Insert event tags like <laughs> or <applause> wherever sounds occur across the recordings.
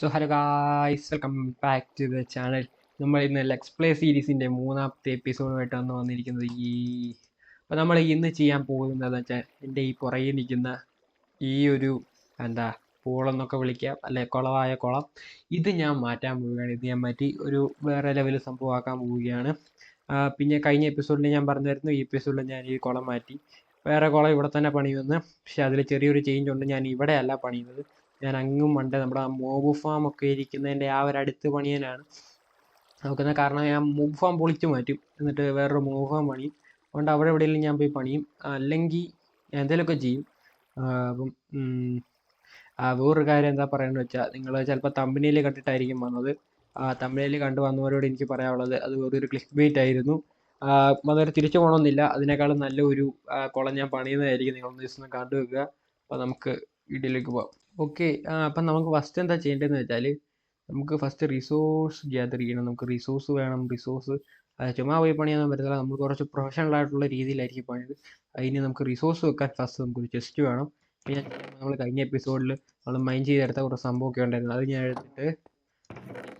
So hello guys welcome back to the channel നമ്മൾ ഇന്ന് Lex play സീരീസിന്റെ മൂന്നാമത്തെ എപ്പിസോഡുമായിട്ടാണ് വന്നിരിക്കുന്നത് ഈ അപ്പോൾ നമ്മൾ ഇന്ന് ചെയ്യാൻ പോകുന്നതെന്ന് വെച്ചാൽ എന്റെ ഈ പുറകിൽ നിൽക്കുന്ന ഈ ഒരു എന്താ പൂളെന്നൊക്കെ വിളിക്കാം അല്ലെ കുളമായ കുളം. ഇത് ഞാൻ മാറ്റാൻ പോവുകയാണ്. ഇത് ഞാൻ മാറ്റി ഒരു വേറെ ലെവൽ സംഭവമാക്കാൻ പോവുകയാണ്. പിന്നെ കഴിഞ്ഞ എപ്പിസോഡിൽ ഞാൻ പറഞ്ഞായിരുന്നു ഈ എപ്പിസോഡിൽ ഞാൻ ഈ കുളം മാറ്റി. വേറെ കുളം ഇവിടെ തന്നെ പണിയുമെന്ന്. പക്ഷേ അതിൽ ചെറിയൊരു ചേഞ്ച് ഉണ്ട്. ഞാൻ ഇവിടെയല്ല പണിയുന്നത്. ഞാൻ അങ്ങും മണ്ടേ നമ്മുടെ ആ മോബു ഫാം ഒക്കെ ഇരിക്കുന്നതിന്റെ ആ ഒരു അടുത്ത് പണിയാനാണ്. നോക്കുന്നത് കാരണം ഞാൻ മൂവ് ഫാം പൊളിച്ചു മാറ്റും. എന്നിട്ട് വേറൊരു മൂവ് ഫാം പണിയും. അതുകൊണ്ട് അവിടെ എവിടെയെങ്കിലും ഞാൻ പോയി പണിയും. അല്ലെങ്കിൽ എന്തെങ്കിലുമൊക്കെ ചെയ്യും. അപ്പം വേറൊരു കാര്യം എന്താ പറയുന്നത് വെച്ചാൽ നിങ്ങൾ ചിലപ്പോൾ തമ്പനിയിൽ കണ്ടിട്ടായിരിക്കും വന്നത്. തമ്പനിയിൽ കണ്ടു വന്നവരോട് എനിക്ക് പറയാനുള്ളത് അത് വെറൊരു ക്ലിക്ക് ബൈറ്റ് ആയിരുന്നു. അതൊരു തിരിച്ചു പോകണമെന്നില്ല. അതിനേക്കാളും നല്ല ഒരു കുളം ഞാൻ പണിയുന്നതായിരിക്കും. നിങ്ങൾ ഒന്ന് ദിവസം കണ്ടു വെക്കുക അപ്പോൾ നമുക്ക് വീഡിയോയിലേക്ക് പോകാം ഓക്കെ. അപ്പം നമുക്ക് ഫസ്റ്റ് എന്താ ചെയ്യേണ്ടതെന്ന് വെച്ചാൽ നമുക്ക് ഫസ്റ്റ് റിസോഴ്സ് ഗ്യാദർ ചെയ്യണം. നമുക്ക് റിസോഴ്സ് വേണം. റിസോഴ്സ് ചുമ്മാ പോയി പണിയൊന്നും പറ്റത്തില്ല. നമ്മൾ കുറച്ച് പ്രൊഫഷണൽ ആയിട്ടുള്ള രീതിയിലായിരിക്കും പണിയത് അതിന് നമുക്ക് റിസോഴ്സ് വെക്കാൻ ഫസ്റ്റ് നമുക്കൊരു ചെസ്റ്റ് വേണം. പിന്നെ നമ്മൾ കഴിഞ്ഞ എപ്പിസോഡിൽ നമ്മൾ മൈൻഡ് ചെയ്തെടുത്ത കുറച്ച് സംഭവമൊക്കെ ഉണ്ടായിരുന്നു. അത് ഞാൻ എടുത്തിട്ട്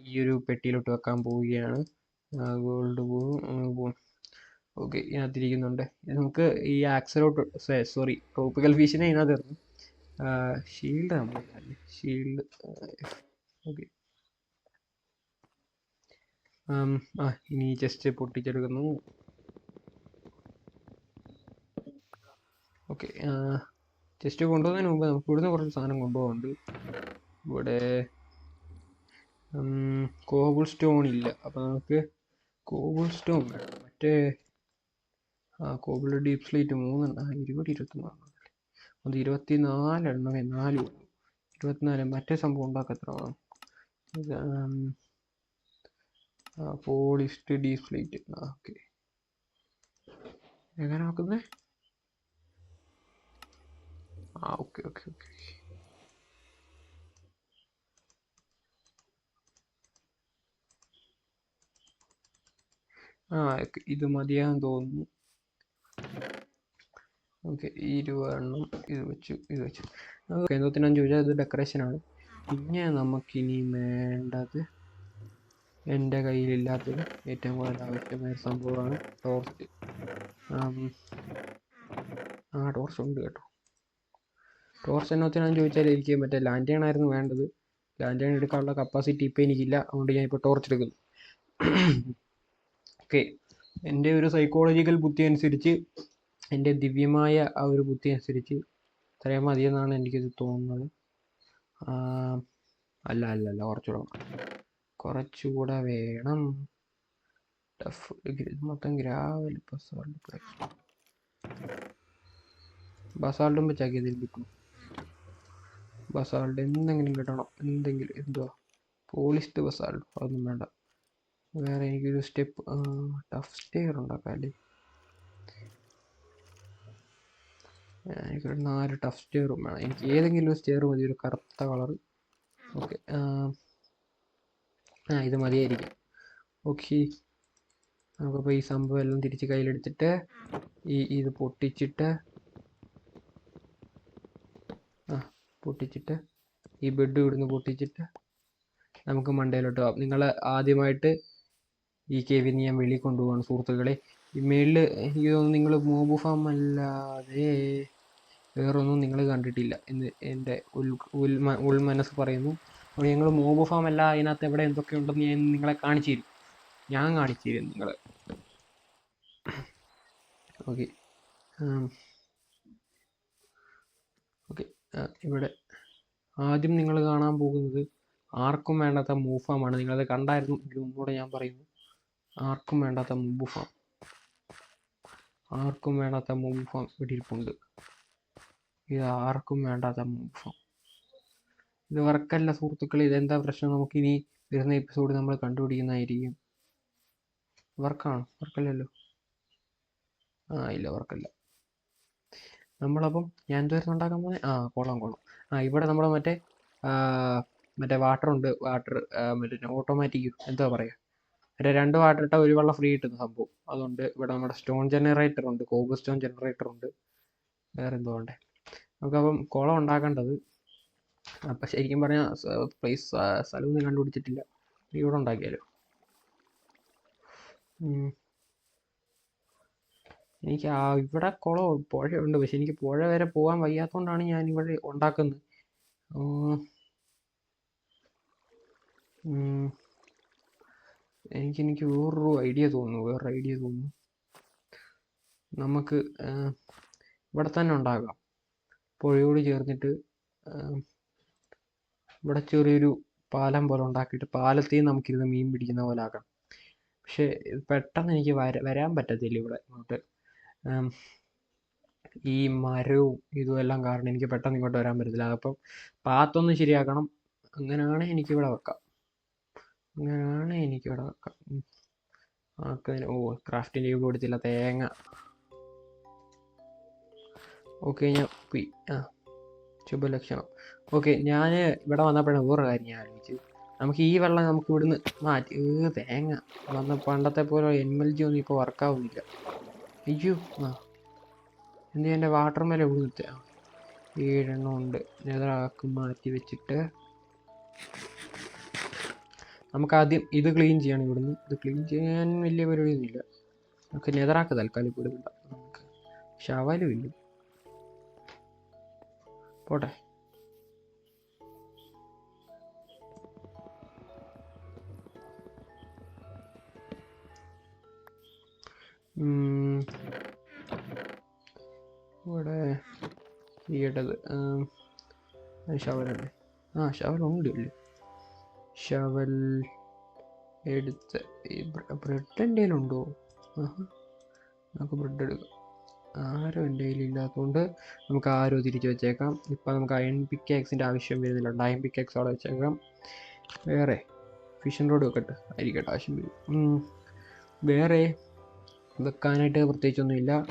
ഈ ഒരു പെട്ടിയിലോട്ട് വെക്കാൻ പോവുകയാണ്. ഗോൾഡ് പോകും ഓക്കെ ഇതിനകത്തിരിക്കുന്നുണ്ട് ഇത് നമുക്ക് ഈ ആക്സലോട്ട് സോറി ട്രോപ്പിക്കൽ ഫിഷിനെ ഇതിനകത്ത് ഇറങ്ങും. ഷീൽഡ് ഷീൽഡ് ഓക്കെ ഇനി ജസ്റ്റ് പൊട്ടിച്ചെടുക്കുന്നു. ഓക്കെ ജസ്റ്റ് കൊണ്ടുപോകുന്നതിന് മുമ്പ് നമുക്ക് ഇവിടുന്ന് കുറച്ച് സാധനം കൊണ്ടുപോകുന്നുണ്ട് ഇവിടെ കോബിൾ സ്റ്റോൺ ഇല്ല. അപ്പോൾ നമുക്ക് കോബിൾ സ്റ്റോൺ വേണം. മറ്റേ ആ കോബിൾ ഡീപ് സ്ലൈറ്റ് മൂന്നെണ്ണം. ഇരുപത് ഇരുപത്തൊന്നാണ് അത് ഇരുപത്തി നാലെണ്ണമേ നാലും ഉള്ളൂ ഇരുപത്തിനാല് മറ്റേ സംഭവം ഉണ്ടാക്കാൻ എത്ര വേണം ഇത് പോളിസ്റ്റ് ഡീപ് സ്ലൈറ്റ് ആ ഓക്കെ. എങ്ങനെ നോക്കുന്നത് ആ ഓക്കെ ഓക്കെ ഓക്കെ. ആ ഓക്കെ ഇത് മതിയാന്ന് തോന്നുന്നു. ഓക്കെ ഇരുപതെണ്ണം ഇത് വെച്ചു ഇത് വെച്ചു. ഓക്കെ എന്തോത്തിനാന്ന് ചോദിച്ചാൽ ഇത് ഡെക്കറേഷനാണ് പിന്നെ നമുക്കിനി വേണ്ടത് എന്റെ കയ്യിലില്ലാത്തത് ഏറ്റവും കൂടുതൽ ആവശ്യമായ സംഭവമാണ് ടോർച്ച് ആ ടോർച്ച് ഉണ്ട് കേട്ടോ. ടോർച്ച് എന്നോത്തിനാന്ന് ചോദിച്ചാൽ എനിക്ക് മറ്റേ ലാൻഡേൺ ആയിരുന്നു വേണ്ടത്. ലാൻഡേൺ എടുക്കാനുള്ള കപ്പാസിറ്റി ഇപ്പം എനിക്കില്ല. അതുകൊണ്ട് ഞാൻ ഇപ്പോൾ ടോർച്ച് എടുക്കുന്നു. <clears throat> ഓക്കെ എന്റെ ഒരു സൈക്കോളജിക്കൽ ബുദ്ധി അനുസരിച്ച് എന്റെ ദിവ്യമായ ആ ഒരു ബുദ്ധി അനുസരിച്ച് ഇത്രയും മതി എന്നാണ് എനിക്കിത് തോന്നുന്നത്. അല്ല അല്ല അല്ല കുറച്ചുകൂടെ. കുറച്ചുകൂടെ വേണം. ടഫ് മൊത്തം ഗ്രാവൽ ബസാൾട്ട് ബസാൾട്ടും വെച്ചാക്കി ഇതിൽ കിട്ടും ബസാൾട്ട് എന്തെങ്കിലും കിട്ടണം. എന്തെങ്കിലും എന്തുവാ? പോളിസ്റ്റ് ബസാൾട്ട് അതൊന്നും വേണ്ട. വേറെ എനിക്കൊരു സ്റ്റെപ്പ് ടഫ് സ്റ്റെയർ ഉണ്ടാക്കാം അല്ലേ? എനിക്കൊരു നാല് ടഫ് സ്റ്റെയർ റൂം വേണം. എനിക്ക് ഏതെങ്കിലും ഒരു സ്റ്റെയർ മതി ഒരു കറുത്ത കളർ ഓക്കെ ആ ഇത് മതിയായിരിക്കും. ഓക്കെ നമുക്കപ്പോൾ ഈ സംഭവം എല്ലാം തിരിച്ച് കയ്യിലെടുത്തിട്ട് ഈ ഇത് പൊട്ടിച്ചിട്ട് ആ പൊട്ടിച്ചിട്ട് ഈ ബെഡ് ഇവിടുന്ന് പൊട്ടിച്ചിട്ട് നമുക്ക് മണ്ടയിലോട്ട് പോകാം നിങ്ങൾ ആദ്യമായിട്ട് ഈ കേവിൽ ഞാൻ വെളിയിൽ കൊണ്ടുപോകാണ് സുഹൃത്തുക്കളെ. ഈ എനിക്ക് തോന്നുന്നു നിങ്ങൾ മൂവ് ഫാം അല്ലാതെ വേറൊന്നും നിങ്ങൾ കണ്ടിട്ടില്ല എന്ന് എന്റെ ഉൾ ഉൾ മനസ്സ് പറയുന്നു. അപ്പോൾ ഞങ്ങൾ മൂവ് ഫാം അല്ല അതിനകത്ത് എവിടെ എന്തൊക്കെ ഉണ്ടെന്ന് ഞാൻ നിങ്ങളെ കാണിച്ചു തരും. ഞാൻ കാണിച്ചു തരും നിങ്ങളെ. ഓക്കെ ഓക്കെ ഇവിടെ ആദ്യം നിങ്ങൾ കാണാൻ പോകുന്നത് ആർക്കും വേണ്ടാത്ത മൂവ് ഫാമാണ് നിങ്ങളത് കണ്ടായിരുന്നു ഒന്നുകൂടെ ഞാൻ പറയുന്നു. ആർക്കും വേണ്ടാത്ത മൂവ് ഫാം ആർക്കും വേണ്ടാത്ത മുഖം ഇവിടെ ഇരിപ്പുണ്ട് ഇത് ആർക്കും വേണ്ടാത്ത മുഖം ഇത് വർക്കല്ല സുഹൃത്തുക്കളെ ഇതെന്താ പ്രശ്നം? നമുക്കിനി വരുന്ന എപ്പിസോഡ് നമ്മൾ കണ്ടുപിടിക്കുന്നതായിരിക്കും. വർക്കാണ്? വർക്കല്ലല്ലോ? ആ ഇല്ല വർക്കല്ല. നമ്മളപ്പം ഞാൻ എന്തോ ഉണ്ടാക്കാൻ പോകുന്നത് ആ കുളം കുളം ആ ഇവിടെ നമ്മൾ മറ്റേ മറ്റേ വാട്ടർ ഉണ്ട്. വാട്ടർ മറ്റേ ഓട്ടോമാറ്റിക് എന്താ പറയുക മറ്റേ രണ്ട് വാട്ടർ ഇട്ടാൽ ഒരു വെള്ളം ഫ്രീ കിട്ടുന്ന സംഭവം. അതുകൊണ്ട് ഇവിടെ നമ്മുടെ സ്റ്റോൺ ജനറേറ്റർ ഉണ്ട്. കോബ് സ്റ്റോൺ ജനറേറ്റർ ഉണ്ട്. വേറെ എന്തോ ഉണ്ട്. നമുക്കപ്പം കുളം ഉണ്ടാക്കേണ്ടത്. അപ്പം ശരിക്കും പറഞ്ഞാൽ പ്ലേസ് സ്ഥലമൊന്നും കണ്ടുപിടിച്ചിട്ടില്ല. ഇവിടെ ഉണ്ടാക്കിയാലോ? എനിക്ക് ആ ഇവിടെ കുളം പുഴയുണ്ട്. പക്ഷെ എനിക്ക് പുഴ വരെ പോകാൻ വയ്യാത്തതുകൊണ്ടാണ് ഞാൻ ഇവിടെ ഉണ്ടാക്കുന്നത്. എനിക്ക് എനിക്ക് വേറൊരു ഐഡിയ തോന്നുന്നു വേറൊരു ഐഡിയ തോന്നുന്നു. നമുക്ക് ഇവിടെ തന്നെ ഉണ്ടാകാം. പുഴയോട് ചേർന്നിട്ട് ഇവിടെ ചെറിയൊരു പാലം പോലെ ഉണ്ടാക്കിയിട്ട് പാലത്തെയും നമുക്കിരുന്ന് മീൻ പിടിക്കുന്ന പോലെ ആക്കാം. പക്ഷേ പെട്ടെന്ന് എനിക്ക് വര വരാൻ പറ്റത്തില്ല ഇവിടെ ഇങ്ങോട്ട്. ഈ മരവും ഇതും എല്ലാം കാരണം എനിക്ക് പെട്ടെന്ന് ഇങ്ങോട്ട് വരാൻ പറ്റത്തില്ല. അപ്പം പാത്തൊന്ന് ശരിയാക്കണം. അങ്ങനെയാണ് എനിക്കിവിടെ വെക്കാം. അങ്ങനെയാണ് എനിക്കിവിടെ ആക്കുന്നതിന് ഓ ക്രാഫ്റ്റിംഗ് ടേബിൾ കൊടുത്തില്ല. തേങ്ങ. ഓക്കെ ഞാൻ ആ ശുഭലക്ഷണം. ഓക്കെ ഞാൻ ഇവിടെ വന്നപ്പോഴാണ് വേറെ കാര്യം ഞാൻ ആലോചിച്ചത്. നമുക്ക് ഈ വെള്ളം നമുക്ക് ഇവിടുന്ന് മാറ്റി ഏ തേങ്ങ. വന്ന പണ്ടത്തെ പോലെ എൻ എൽ ജി ഒന്നും ഇപ്പോൾ വർക്കാവുന്നില്ല അയ്യോ ആ. എന്ത് എന്റെ വാട്ടർ മേലെ ഇവിടുന്ന് ഏഴെണ്ണം ഉണ്ട്. നേതാക്കി മാറ്റി വെച്ചിട്ട് നമുക്ക് ആദ്യം ഇത് ക്ലീൻ ചെയ്യണം ഇവിടുന്ന്. ഇത് ക്ലീൻ ചെയ്യാൻ വലിയ പരിപാടിയൊന്നുമില്ല. നമുക്ക് നെതറാക്ക് തൽക്കാലം ഇവിടെ നമുക്ക് ഷവാലും ഇല്ല. പോട്ടെ. ഇവിടെ ഇടത് ഷവലല്ലേ ആ ഷവലുണ്ട് ഇല്ലേ ഷവൽ എടുത്ത് ബ്രെഡ് എന്റെ കയ്യിലുണ്ടോ നമുക്ക് ബ്രെഡ് എടുക്കാം. ആരും എന്റെ കയ്യിലില്ലാത്തതുകൊണ്ട് നമുക്ക് ആരോ തിരിച്ച് വെച്ചേക്കാം. ഇപ്പം നമുക്ക് അയൺ പിക്കാക്സിന്റെ ആവശ്യം വരുന്നില്ല അയൺ പിക്കാക്സ് അവിടെ വെച്ചേക്കാം. വേറെ ഫിഷൻ റോഡ് വെക്കട്ടെ. ആയിരിക്കട്ടെ ആവശ്യം വരും. വേറെ വെക്കാനായിട്ട് പ്രത്യേകിച്ചൊന്നുമില്ല.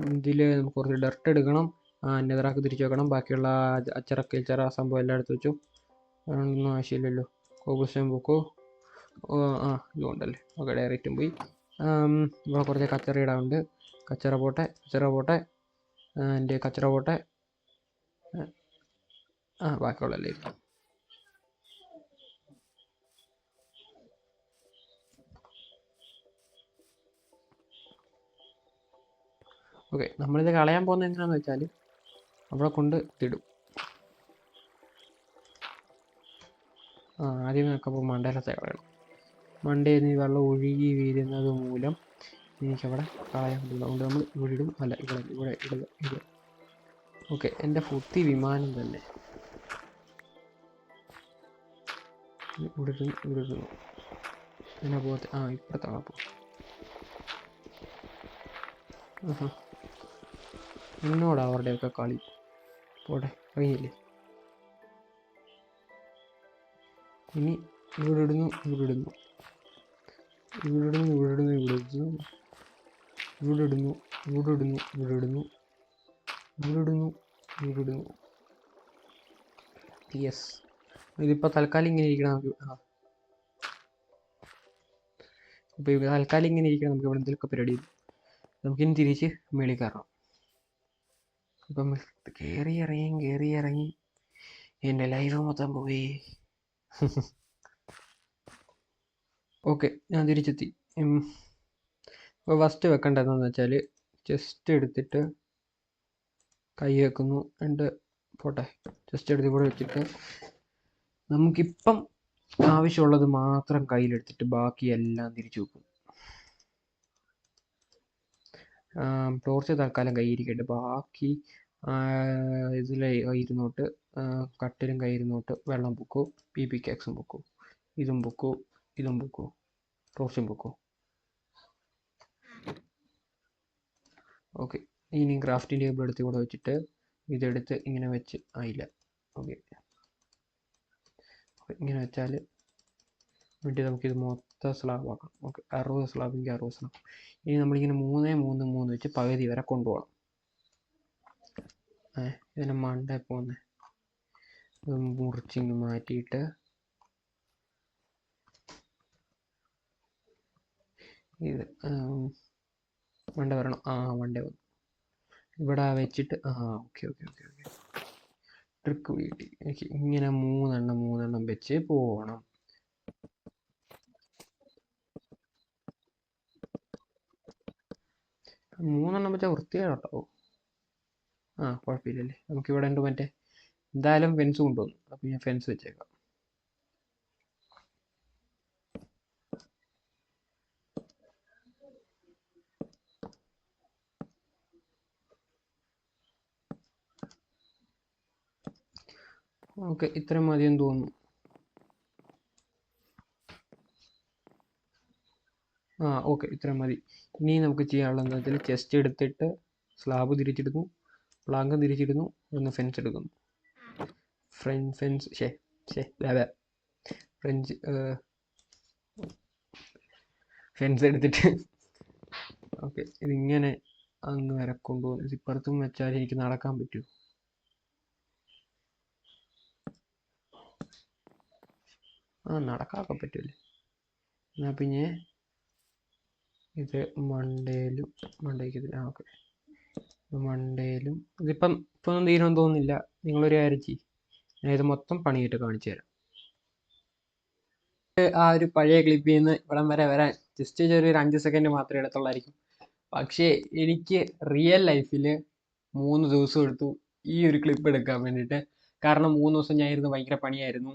ഇതിൽ നമുക്ക് കുറച്ച് ഡർട്ട് എടുക്കണം. ആ നെതറാക്ക് തിരിച്ച് വെക്കണം. ബാക്കിയുള്ള അച്ച- ചിറ സംഭവം എല്ലാം എടുത്ത് വെച്ചു. അതുകൊണ്ടൊന്നും ആവശ്യമില്ലല്ലോ. കോബിൾസ്റ്റോൺ പോക്കോ. ആ ഇതുകൊണ്ടല്ലേ. ഓക്കെ ഡയറക്റ്റും പോയി. ഇവിടെ കുറച്ച് കച്ചറ ഇടാനുണ്ട് കച്ചറ പോട്ടെ കച്ചറ പോട്ടെ. എന്റെ കച്ചറ പോട്ടെ. ആ, ബാക്കിയുള്ളല്ലേ ഓക്കെ നമ്മളിത് കളയാൻ പോകുന്നത് എങ്ങനെയാണെന്ന് വെച്ചാൽ അവിടെ കൊണ്ട് ഇടും. ആ ആദ്യമേ ഒക്കെ അപ്പോൾ മണ്ടയിലത്തെ കളയണം മണ്ടയിൽ നിന്ന് ഈ വെള്ളം ഒഴുകി വീഴുന്നത് മൂലം എനിക്കവിടെ കളയാൻ പറ്റില്ല. അതുകൊണ്ട് നമ്മൾ ഇവിടെ ഇടും. അല്ല ഇവിടെ ഇവിടെ ഇടുക ഇടുക. ഓക്കെ എന്റെ ഫുത്തി വിമാനം തന്നെ. ഇവിടെ ഇടുന്നു ഇവിടെ ഇടുന്നു എന്നാ പോകത്തെ? ആ ഇപ്പോഴത്തെ അപ്പോൾ എന്നോട് അവരുടെയൊക്കെ കളി. പോട്ടെ കഴിഞ്ഞില്ലേ ഇനി ഇവിടെ ഇടുന്നു ഇവിടെ ഇടുന്നു ഇവിടെ ഇടുന്നു ഇവിടെ ഇടുന്നു ഇവിടെ ഇടുന്നു ഇവിടെ ഇടുന്നു ഇവിടെ ഇടുന്നു ഇവിടെ ഇടുന്നു ഇവിടെ ഇടുന്നു ഇവിടെ ഇടുന്നു യെസ് ഇതിപ്പോൾ തൽക്കാലം ഇങ്ങനെ ഇരിക്കണം നമുക്ക്. ആ. ഇപ്പോൾ ഇവിടെ തൽക്കാലം ഇങ്ങനെ ഇരിക്കണം നമുക്ക് ഇവിടെ എന്തെങ്കിലുമൊക്കെ പരിപാടി. നമുക്കിനി തിരിച്ച് മേളിൽ കയറണം ഇപ്പം കയറി ഇറങ്ങി കയറി ഇറങ്ങി എന്റെ ലൈഫ് മൊത്തം പോയി. <laughs> ഓക്കെ ഞാൻ തിരിച്ചെത്തി. ഇപ്പോൾ ഫസ്റ്റ് വെക്കേണ്ടതെന്ന് വെച്ചാൽ ചെസ്റ്റ് എടുത്തിട്ട് കൈ വെക്കുന്നു എന്റെ പോട്ടെ. ചെസ്റ്റ് എടുത്ത് ഇവിടെ വെച്ചിട്ട് നമുക്കിപ്പം ആവശ്യമുള്ളത് മാത്രം കയ്യിലെടുത്തിട്ട് ബാക്കി എല്ലാം തിരിച്ചു വെക്കും. ടോർച്ച് തൽക്കാലം കയ്യിരിക്കട്ടെ ബാക്കി ഇതിൽ ഇരുന്നോട്ട് കട്ടിലും കയ്യിരുന്നോട്ട് വെള്ളം പൊക്കൂ പി പി കേക്സും പൊക്കൂ. ഇതും പൊക്കൂ ഇതും പൊക്കൂ. റോസും പൊക്കൂ. ഓക്കെ. ഇനി ക്രാഫ്റ്റിംഗ് ടേബിൾ എടുത്ത് ഇവിടെ വെച്ചിട്ട് ഇതെടുത്ത് ഇങ്ങനെ വെച്ച് ആയില്ല ഓക്കെ. ഇങ്ങനെ വെച്ചാൽ വേണ്ടി നമുക്കിത് മൊത്തം സ്ലാബ് ആക്കാം ഓക്കെ അറുപത് സ്ലാബെങ്കിൽ അറുപത് സ്ലാബ് ഇനി നമ്മളിങ്ങനെ മൂന്ന് മൂന്ന് മൂന്ന് വെച്ച് പകുതി വരെ കൊണ്ടുപോകണം. ഏ ഇതിനെ മണ്ടേ പോകുന്നത് മുറിച്ചിങ്ങ് മാറ്റിയിട്ട് ഇത് വണ്ട വരണം. ആ മണ്ട വന്നു. ഇവിടെ വെച്ചിട്ട് ആ okay okay okay okay. Trick വീട്ടി ഇങ്ങനെ മൂന്നെണ്ണം മൂന്നെണ്ണം വെച്ച് പോകണം മൂന്നെണ്ണം വെച്ചാൽ വൃത്തികേട്ടോ ആ കുഴപ്പമില്ലല്ലേ? നമുക്കിവിടെ ഉണ്ട് മറ്റേ എന്തായാലും ഫെൻസ് കൊണ്ടുവന്നു. അപ്പോൾ ഞാൻ ഫെൻസ് വെച്ചേക്കാം. ഓക്കെ ഇത്രയും മതിയെന്ന് തോന്നുന്നു. ആ ഓക്കെ ഇത്രയും മതി. ഇനി നമുക്ക് ചെയ്യാനുള്ള എന്താ വെച്ചാൽ ചെസ്റ്റ് എടുത്തിട്ട് സ്ലാബ് തിരിച്ചിടുന്നു. പ്ലാങ്ക് തിരിച്ചിടുന്നു. ഒന്ന് ഫെൻസ് എടുക്കുന്നു. ഫ്രണ്ട് ഫെൻസ് ഷേ ഷേ അതെ ഫ്രഞ്ച് ഫെൻസ് എടുത്തിട്ട്. ഓക്കെ ഇതിങ്ങനെ അങ്ങ് വരെ കൊണ്ടുപോകുന്നു. ഇപ്പുറത്തും വെച്ചാൽ എനിക്ക് നടക്കാൻ പറ്റൂ. ആ നടക്കാനൊക്കെ പറ്റൂലേ എന്നാൽ പിന്നെ ഇത് മണ്ടേലും മണ്ടേക്ക് ആ ഓക്കെ മണ്ടേലും ഇതിപ്പം ഇപ്പം തീരുമാനം തോന്നുന്നില്ല. നിങ്ങളൊരു കാര്യം ചെയ്യും. ഞാൻ ഇത് മൊത്തം പണിയിട്ട് കാണിച്ചു തരാം. ആ ഒരു പഴയ ക്ലിപ്പിൽ നിന്ന് ഇവിടം വരെ വരാൻ ജസ്റ്റ് ചെറിയൊരു അഞ്ച് സെക്കൻഡ് മാത്രമേ എടുത്തുള്ളായിരിക്കും. പക്ഷേ എനിക്ക് റിയൽ ലൈഫിൽ മൂന്ന് ദിവസം എടുത്തു ഈ ഒരു ക്ലിപ്പ് എടുക്കാൻ വേണ്ടിയിട്ട്. കാരണം മൂന്ന് ദിവസം ഞാൻ ഇരുന്ന് ഭയങ്കര പണിയായിരുന്നു.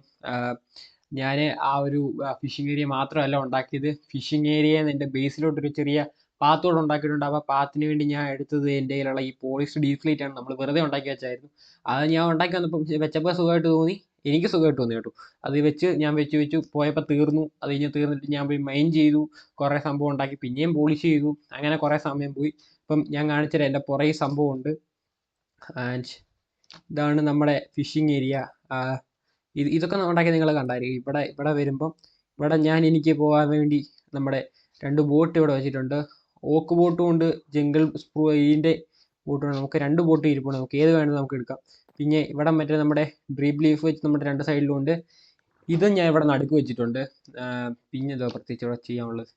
ഞാൻ ആ ഒരു ഫിഷിംഗ് ഏരിയ മാത്രമല്ല ഉണ്ടാക്കിയത്. ഫിഷിംഗ് ഏരിയയിൽ നിന്ന് എന്റെ ബേസിലോട്ടൊരു ചെറിയ പാത്തോട് ഉണ്ടാക്കിയിട്ടുണ്ട്. അപ്പോൾ പാത്തിന് വേണ്ടി ഞാൻ എടുത്തത് എന്റെ കയ്യിലുള്ള ഈ പോളിഷ് ഡീസ്ലേറ്റ് ആണ് നമ്മൾ വെറുതെ ഉണ്ടാക്കി വെച്ചായിരുന്നു. അത് ഞാൻ ഉണ്ടാക്കി വന്നപ്പോൾ വെച്ചപ്പോൾ സുഖമായിട്ട് തോന്നി. എനിക്ക് സുഖമായിട്ട് തോന്നി കേട്ടോ. അത് വെച്ച് ഞാൻ വെച്ച് വെച്ചു പോയപ്പോൾ തീർന്നു. അത് കഴിഞ്ഞ് തീർന്നിട്ട് ഞാൻ പോയി മൈൻ ചെയ്തു. കുറേ സംഭവം ഉണ്ടാക്കി. പിന്നെയും പോളിഷ് ചെയ്തു. അങ്ങനെ കുറേ സമയം പോയി. ഇപ്പം ഞാൻ കാണിച്ചുതരാം എന്റെ പുറകെ സംഭവമുണ്ട്. ആൻഡ് ഇതാണ് നമ്മുടെ ഫിഷിംഗ് ഏരിയ ഇത് ഇതൊക്കെ ഉണ്ടാക്കി നിങ്ങൾ കണ്ടായിരിക്കും. ഇവിടെ ഇവിടെ വരുമ്പം ഇവിടെ ഞാൻ എനിക്ക് പോകാൻ വേണ്ടി നമ്മുടെ രണ്ട് ബോട്ട് ഇവിടെ വെച്ചിട്ടുണ്ട്. ഓക്ക് ബോട്ടും ഉണ്ട് ജംഗിൾ സ്പ്രൂ ഇതിന്റെ ബോട്ടുണ്ട് നമുക്ക് രണ്ട് ബോട്ട് ഇരിപ്പുണ്ട്. നമുക്ക് ഏത് വേണമെങ്കിലും നമുക്ക് എടുക്കാം. പിന്നെ ഇവിടെ മറ്റേ നമ്മുടെ ഡ്രീബ് ലീഫ് വെച്ച് നമ്മുടെ രണ്ട് സൈഡിലും ഉണ്ട്. ഇതും ഞാൻ ഇവിടെ നടുക്ക് വെച്ചിട്ടുണ്ട്. പിന്നെ ഇതോ പ്രത്യേകിച്ച് ഇവിടെ ചെയ്യാനുള്ളത്.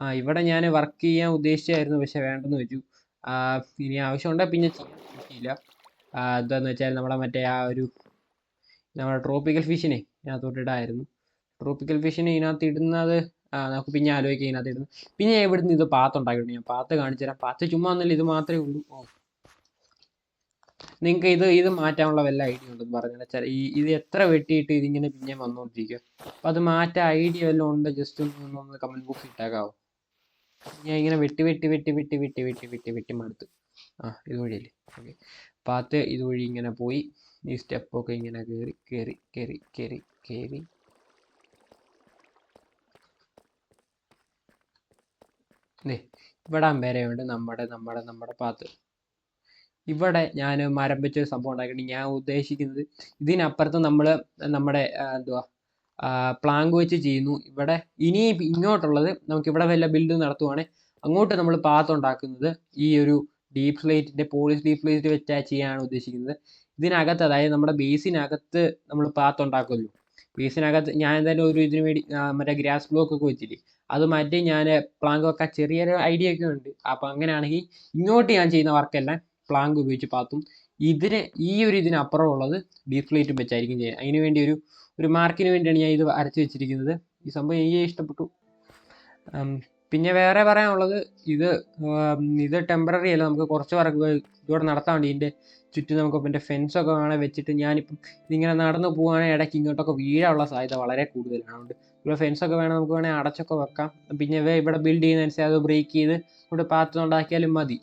ആ ഇവിടെ ഞാൻ വർക്ക് ചെയ്യാൻ ഉദ്ദേശിച്ചായിരുന്നു പക്ഷേ വേണ്ടെന്ന് വെച്ചു. ഇനി ആവശ്യമുണ്ടെങ്കിൽ പിന്നെ ചെയ്യാൻ പറ്റിയില്ല എന്താണെന്ന് വെച്ചാൽ നമ്മുടെ മറ്റേ ആ ഒരു നമ്മുടെ ട്രോപ്പിക്കൽ ഫിഷിനെ ഇതിനകത്തോട്ട് ഇടായിരുന്നു. ട്രോപ്പിക്കൽ ഫിഷിനെ ഇതിനകത്ത് ഇടുന്നത് നമുക്ക് പിന്നെ ആലോചിക്കാം ഇതിനകത്ത് ഇടുന്നത് പിന്നെ ഇവിടുന്ന് ഇത് പാത്ത് ഉണ്ടാക്കിയിട്ടുണ്ട്. ഞാൻ പാത്ത് കാണിച്ചു തരാം. പാത്ത് ചുമ്മാ എന്നല്ല ഇത് മാത്രമേ ഉള്ളൂ. ഓ. നിങ്ങൾക്ക് ഇത് ഇത് മാറ്റാനുള്ള വല്ല ഐഡിയ ഉണ്ടെന്ന് പറഞ്ഞു വെച്ചാൽ ഈ ഇത് എത്ര വെട്ടിയിട്ട് ഇതിങ്ങനെ പിന്നെ വന്നുകൊണ്ടിരിക്കുക അപ്പം അത് മാറ്റാൻ ഐഡിയ വല്ലതും ഉണ്ട്? ജസ്റ്റ് ഒന്ന് ഒന്ന് കമന്റ് ബോക്സിൽ ഇട്ടേക്കാവോ? ഞാൻ ഇങ്ങനെ വെട്ടി വെട്ടി വെട്ടി വെട്ടി വെട്ടി വെട്ടി വെട്ടി വെട്ടി മടുത്ത്. ആ ഇതുവഴിയല്ലേ. ഓക്കെ. പാത്ത് ഇതുവഴി ഇങ്ങനെ പോയി. ഈ സ്റ്റെപ്പൊക്കെ ഇങ്ങനെ കയറി കയറി കയറി കയറി കയറി ഇവിടെ വരെയുണ്ട് നമ്മുടെ നമ്മുടെ നമ്മുടെ പാത്ത്. ഇവിടെ ഞാൻ മരം വെച്ചൊരു സംഭവം ഉണ്ടാക്കിയിട്ട് ഞാൻ ഉദ്ദേശിക്കുന്നത് ഇതിനപ്പുറത്ത് നമ്മൾ നമ്മുടെ എന്തുവാ പ്ലാങ്ക് വെച്ച് ചെയ്യുന്നു. ഇവിടെ ഇനി ഇങ്ങോട്ടുള്ളത് നമുക്ക് ഇവിടെ വല്ല ബിൽഡ് നടത്തുവാണെങ്കിൽ അങ്ങോട്ട് നമ്മൾ പാത്ത് ഉണ്ടാക്കുന്നത് ഈ ഒരു ഡീപ് സ്ലേറ്റിന്റെ പോളിഷ് ഡീപ് സ്ലേറ്റ് വെച്ചാൽ ചെയ്യാനാണ് ഉദ്ദേശിക്കുന്നത്. ഇതിനകത്ത് അതായത് നമ്മുടെ ബേസിനകത്ത് നമ്മൾ പാത്ത് ഉണ്ടാക്കുമല്ലോ. ബേസിനകത്ത് ഞാൻ എന്തായാലും ഒരു ഇതിന് വേണ്ടി മറ്റേ ഗ്രാസ് ബ്ലോക്ക് ഒക്കെ വെച്ചില്ലേ അത് മാറ്റി ഞാൻ പ്ലാങ്ക് വെക്കാൻ ചെറിയൊരു ഐഡിയ ഒക്കെ ഉണ്ട്. അപ്പോൾ അങ്ങനെയാണെങ്കിൽ ഇങ്ങോട്ട് ഞാൻ ചെയ്യുന്ന വർക്കെല്ലാം പ്ലാങ്ക് ഉപയോഗിച്ച് പാത്തും. ഇതിന് ഈ ഒരു ഇതിനപ്പുറം ഉള്ളത് ഡീപ് പ്ലേറ്റും വെച്ചായിരിക്കും ചെയ്യുന്നത്. അതിന് വേണ്ടി ഒരു ഒരു മാർക്കിന് വേണ്ടിയാണ് ഞാൻ ഇത് അരച്ച് വെച്ചിരിക്കുന്നത്. ഈ സംഭവം എനിക്ക് ഇഷ്ടപ്പെട്ടു. പിന്നെ വേറെ പറയാനുള്ളത് ഇത് ഇത് ടെമ്പററി അല്ല. നമുക്ക് കുറച്ച് വർക്ക് ഇതോടെ നടത്താൻ വേണ്ടി ഇതിന്റെ ചുറ്റും നമുക്ക് എന്റെ ഫെൻസൊക്കെ വേണേൽ വെച്ചിട്ട് ഞാനിപ്പം ഇതിങ്ങനെ നടന്നു പോവുകയാണെങ്കിൽ ഇടയ്ക്ക് ഇങ്ങോട്ടൊക്കെ വീഴാനുള്ള സാധ്യത വളരെ കൂടുതലാണ്. അതുകൊണ്ട് ഇവിടെ ഫെൻസൊക്കെ വേണം നമുക്ക് വേണമെങ്കിൽ അടച്ചൊക്കെ വെക്കാം. പിന്നെ ഇവിടെ ബിൽഡ് ചെയ്യുന്നതനുസരിച്ച് അത് ബ്രേക്ക് ചെയ്ത് ഇവിടെ പാത്ത് ഉണ്ടാക്കിയാലും മതി.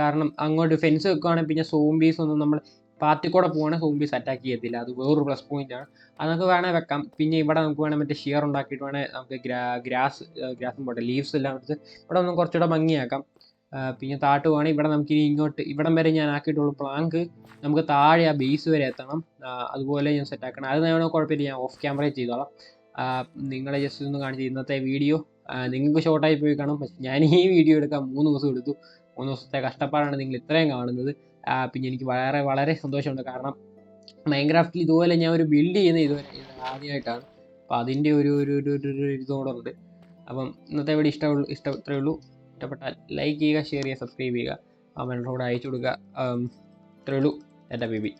കാരണം അങ്ങോട്ട് ഫെൻസ് വെക്കുകയാണെങ്കിൽ പിന്നെ സോംബീസ് ഒന്നും നമ്മൾ പാത്തിൽ കൂടെ പോവുകയാണെങ്കിൽ സോംബീസ് അറ്റാക്ക് ചെയ്യത്തില്ല. അത് വേറൊരു പ്ലസ് പോയിന്റ് ആണ്. അത് നമുക്ക് വേണേൽ വെക്കാം. പിന്നെ ഇവിടെ നമുക്ക് വേണേൽ മറ്റേ ഷിയർ ഉണ്ടാക്കിയിട്ട് വേണേൽ നമുക്ക് ഗ്രാസ് ഗ്രാസും പോട്ടെ ലീവ്സ് എല്ലാം എടുത്ത് ഇവിടെ ഒന്നും കുറച്ചുകൂടെ ഭംഗിയാക്കാം. പിന്നെ താട്ട് പോവുകയാണെങ്കിൽ ഇവിടെ നമുക്ക് ഇനി ഇങ്ങോട്ട് ഇവിടം വരെ ഞാൻ ആക്കിയിട്ടുള്ള പ്ലാങ്ക് നമുക്ക് താഴെ ആ ബേസ് വരെ എത്തണം. അതുപോലെ ഞാൻ സെറ്റ് ആക്കണം. അത് നേരം കുഴപ്പമില്ല ഞാൻ ഓഫ് ക്യാമറയിൽ ചെയ്തോളാം. നിങ്ങളെ ജസ്റ്റ് ഒന്ന് കാണിച്ച് ഇന്നത്തെ വീഡിയോ നിങ്ങൾക്ക് ഷോർട്ടായി പോയി കാണും. പക്ഷേ ഞാൻ ഈ വീഡിയോ എടുക്കാൻ മൂന്ന് ദിവസം എടുത്തു. മൂന്ന് ദിവസത്തെ കഷ്ടപ്പാടാണ് നിങ്ങൾ ഇത്രയും കാണുന്നത്. പിന്നെ എനിക്ക് വളരെ വളരെ സന്തോഷമുണ്ട്. കാരണം മൈൻക്രാഫ്റ്റിൽ ഇതുപോലെ ഞാൻ ഒരു ബിൽഡ് ചെയ്യുന്ന ഇതുവരെ ആദ്യമായിട്ടാണ്. അപ്പോൾ അതിന്റെ ഒരു ഒരു ഒരു ഒരു ഇതോടെ ഉണ്ട്. അപ്പം ഇന്നത്തെ വീഡിയോ ഇഷ്ടമുള്ളൂ ഇഷ്ടം ഇത്രയേ ഉള്ളൂ. ഇഷ്ടപ്പെട്ടാൽ ലൈക്ക് ചെയ്യുക ഷെയർ ചെയ്യുക സബ്സ്ക്രൈബ് ചെയ്യുക. ആ അയച്ചു കൊടുക്കുക. ഇത്രയേ ഉള്ളൂ. എന്റെ ബേബി